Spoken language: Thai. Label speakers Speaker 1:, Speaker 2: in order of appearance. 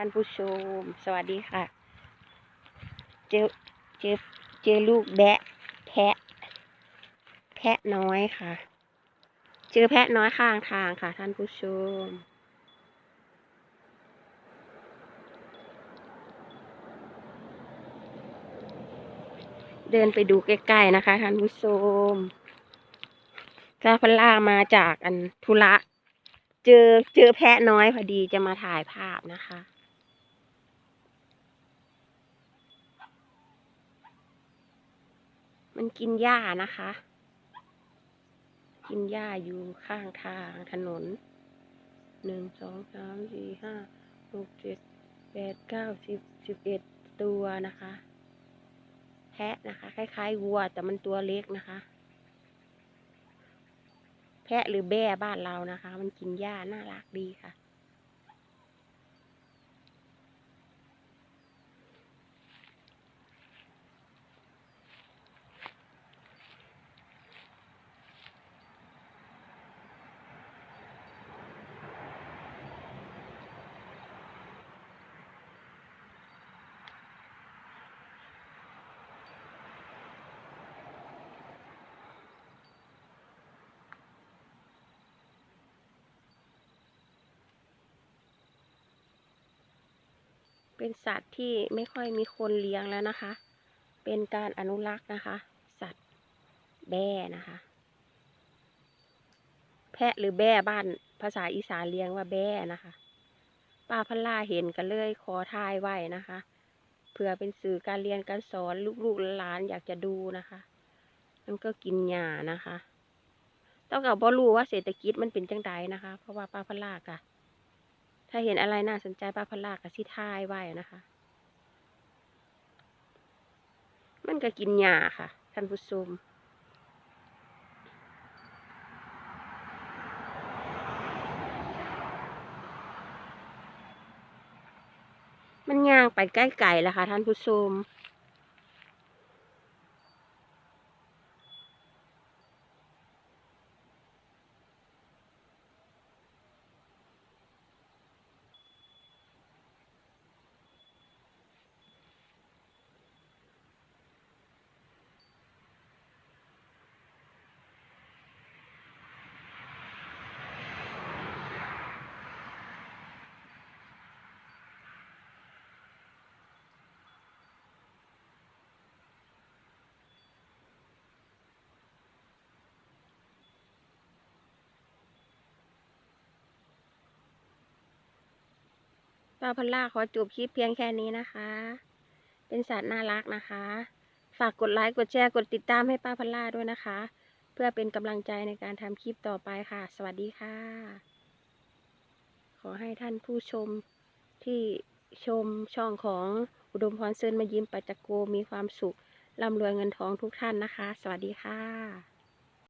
Speaker 1: ท่านผู้ชม สวัสดีค่ะ เจอเจอเจอลูกแบะแพะ แพะน้อยค่ะ เจอแพะน้อยข้างทางค่ะ ท่านผู้ชมเดินไปดูใกล้ๆนะคะท่านผู้ชมกาพล่ามาจากอันธุระ เจอเจอแพะน้อยพอดีจะมาถ่ายภาพนะคะ มันกินหญ้านะคะ กินหญ้าอยู่ข้างทางถนน หนึ่งสองสามสี่ห้าหกเจ็ดแปดเก้าสิบสิบเอ็ดตัวนะคะ แพะนะคะ คล้ายๆวัว แต่มันตัวเล็กนะคะ แพะหรือแบ่บ้านเรานะคะ มันกินหญ้าน่ารักดีค่ะ เป็นสัตว์ที่ไม่ค่อยมีคนเลี้ยงแล้วนะคะ เป็นการอนุรักษ์นะคะ สัตว์แบ่นะคะ แพะหรือแบ่บ้านภาษาอีสานเลี้ยงว่าแบ่นะคะป้าพัลล่าเห็นกันเลยขอทายไว้นะคะเพื่อเป็นสื่อการเรียนการสอนลูกๆหลานอยากจะดูนะคะมันก็กินหญ้านะคะต้องกับบ่รู้ว่าเศรษฐกิจมันเป็นจังไดนะคะ เพราะว่าป้าพัลล่ากะ ถ้าเห็นอะไรน่าสนใจป้าพลากกับสิทายไว้นะคะ มันก็กินหญ้าค่ะ ท่านผู้ชมมันย่างไปใกล้ไก่แล้วค่ะท่านผู้ชม ป้าพัลล่าขอจบคลิปเพียงแค่นี้นะคะ เป็นสัตว์น่ารักนะคะ ฝากกดไลค์กดแชร์กดติดตามให้ป้าพัลล่าด้วยนะคะ เพื่อเป็นกำลังใจในการทำคลิปต่อไปค่ะ สวัสดีค่ะ ขอให้ท่านผู้ชมที่ชมช่องของอุดมพรเซินมายิ้มปัจจโกมีความสุขร่ำรวยเงินทองทุกท่านนะคะ สวัสดีค่ะ